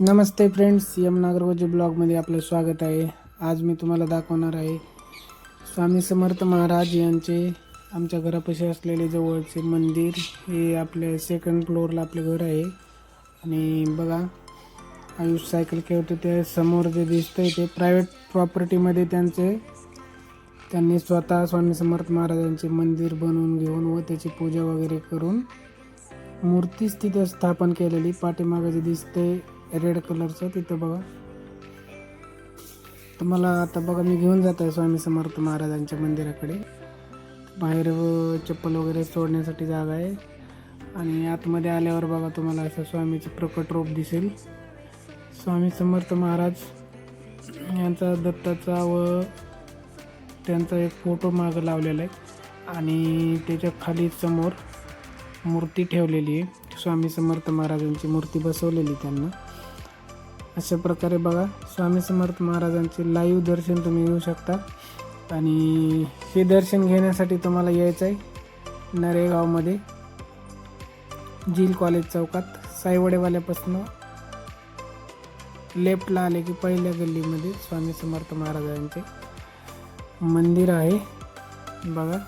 नमस्ते friends M नागरवजी ब्लॉगमध्ये आपलं स्वागत आहे. आज मी तुम्हाला दाखवणार आहे स्वामी समर्थ महाराज यांचे आमच्या घरापाशी असलेले जवळचे मंदिर. हे आपल्या सेकंड फ्लोअरला आपलं घर आहे. आणि बघा आयुष सायकल खेळतो ते समोर जे दिसतं आहे ते प्रायव्हेट प्रॉपर्टीमध्ये त्यांचे. त्यांनी स्वतः स्वामी समर्थ महाराजांचे मंदिर बनवून घेऊन व त्याची पूजा वगैरे करून मूर्तीच तिथे स्थापन केलेली. पाठीमागं जे दिसते रेड कलरचं तिथं बघा. तुम्हाला आता बघा मी घेऊन जात आहे स्वामी समर्थ महाराजांच्या मंदिराकडे. बाहेर चप्पल वगैरे सोडण्यासाठी जागा आहे. आणि आतमध्ये आल्यावर बघा तुम्हाला असं स्वामीचं प्रकट रूप दिसेल. स्वामी समर्थ महाराज यांचा दत्ताचा व त्यांचा एक फोटो मागं लावलेला आहे. आणि त्याच्याखाली समोर मूर्ती ठेवलेली आहे. स्वामी समर्थ महाराजांची मूर्ती बसवलेली त्यांना. अशा प्रकारे बघा स्वामी समर्थ महाराजांचे लाईव्ह दर्शन तुम्ही घेऊ शकता. आणि हे दर्शन घेण्यासाठी तुम्हाला यायचं आहे नरेगावमध्ये झील कॉलेज चौकात साईवडेवाल्यापासून लेफ्टला आले की पहिल्या गल्लीमध्ये स्वामी समर्थ महाराजांचे मंदिर आहे. बघा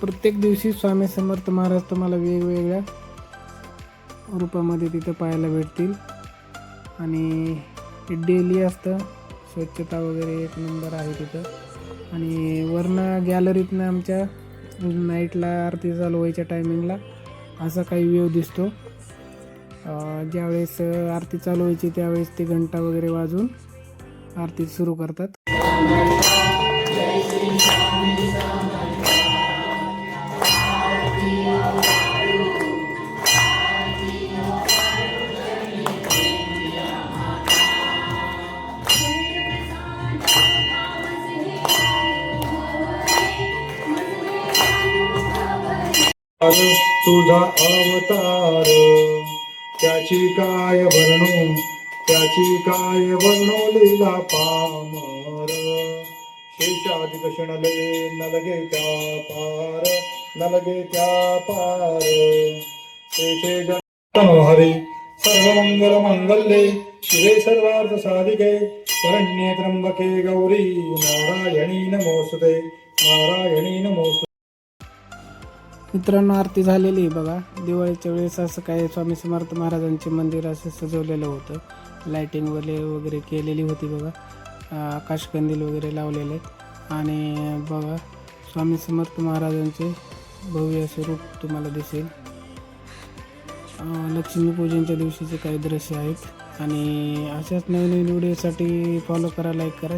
प्रत्येक दिवशी स्वामी समर्थ महाराज तुम्हाला वेगवेगळ्या रूपामध्ये तिथं पाहायला भेटतील. आणि ते डेली असतं. स्वच्छता वगैरे एक नंबर आहे तिथं. आणि वरनं गॅलरीतनं आमच्या नाईटला आरती चालू व्हायच्या टायमिंगला असा काही व्ह्यू दिसतो. ज्यावेळेस आरती चालू व्हायची त्यावेळेस ते घंटा वगैरे वाजून आरती सुरू करतात. तुझा अवतार. त्याची काय वर्णो त्याची काय वर्णो लीला पामर. शेषाधिक क्षणले नलगे त्या पार नलगे त्या पार. शेषे जनो हरी सर्वमंगल मंगल्ये शिवे सर्वार्थ साधिके शरण्ये त्र्यंबके गौरी नारायणी नमोस्तुते नारायणी नमोस्तुते. मित्रांनो आरती झालेली आहे बघा. दिवाळीच्या वेळेस असं काय स्वामी समर्थ महाराजांचे मंदिर असं सजवलेलं होतं. लाईटिंग वगैरे वगैरे केलेली होती बघा. आकाशकंदील वगैरे लावलेले आणि बघा स्वामी समर्थ महाराजांचे भव्य असे रूप तुम्हाला दिसेल. लक्ष्मीपूजनच्या दिवशीचे काही दृश्य आहेत. आणि अशाच नवीन नवीन व्हिडिओसाठी फॉलो करा लाईक करा.